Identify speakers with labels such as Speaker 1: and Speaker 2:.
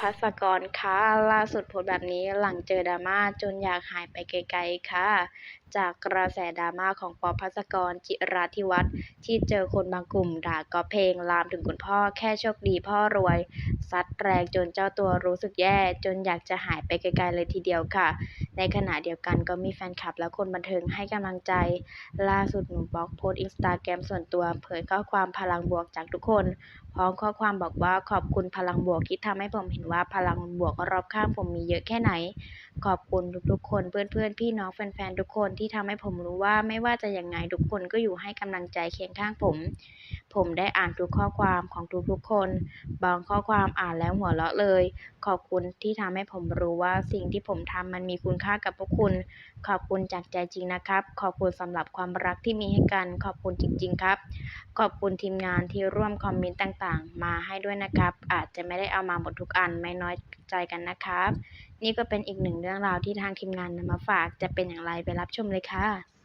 Speaker 1: ภัสกรค่ะล่าสุดโพสแบบนี้หลังเจอดราม่าจนอยากหายไปไกลๆค่ะ จากกระแสดราม่าของปอภัสกรจิราธิวัฒน์ที่เจอคนบางกลุ่มด่าก็เพลงลามถึงคุณพ่อแค่โชคดีพ่อรวย ซัดแรงจนเจ้าตัวรู้สึกแย่ จนอยากจะหายไปไกลๆเลยทีเดียวค่ะ ในขณะเดียวกันก็มีแฟนคลับและคนบันเทิงให้กำลังใจ ล่าสุดหนุ่มบล็อกโพสอินสตาแกรมส่วนตัวเผยข้อความพลังบวกจากทุกคน พร้อมข้อความบอกว่า ขอบคุณพลังบวกที่ทำให้ผมเห็นว่าพลังบวกรอบข้างผมมีเยอะแค่ไหน ขอบคุณทุกๆคนเพื่อนๆ พี่น้องแฟนๆ ทุกคนที่ทำให้ผมรู้ว่าไม่ว่าจะยังไงทุกคนก็อยู่ให้กำลังใจเคียงข้างผม ผมได้อ่านทุกข้อความของทุกๆคน บางข้อความอ่านแล้วหัวเราะเลย ขอบคุณที่ทำให้ผมรู้ว่าสิ่งที่ผมทำมันมีคุณค่ากับพวกคุณ ขอบคุณจากใจจริงนะครับ ขอบคุณสำหรับความรักที่มีให้กัน ขอบคุณจริง ๆ ครับ ขอบคุณทีมงานที่ร่วมคอมเมนต์ต่างๆ มาให้ด้วยนะครับ อาจจะไม่ได้เอามาหมดทุกอันไม่น้อยใจกันนะครับ นี่ก็เป็นอีกหนึ่งเรื่องราวที่ทางทีมงานนำมาฝากจะเป็นอย่างไรไปรับชมเลยค่ะ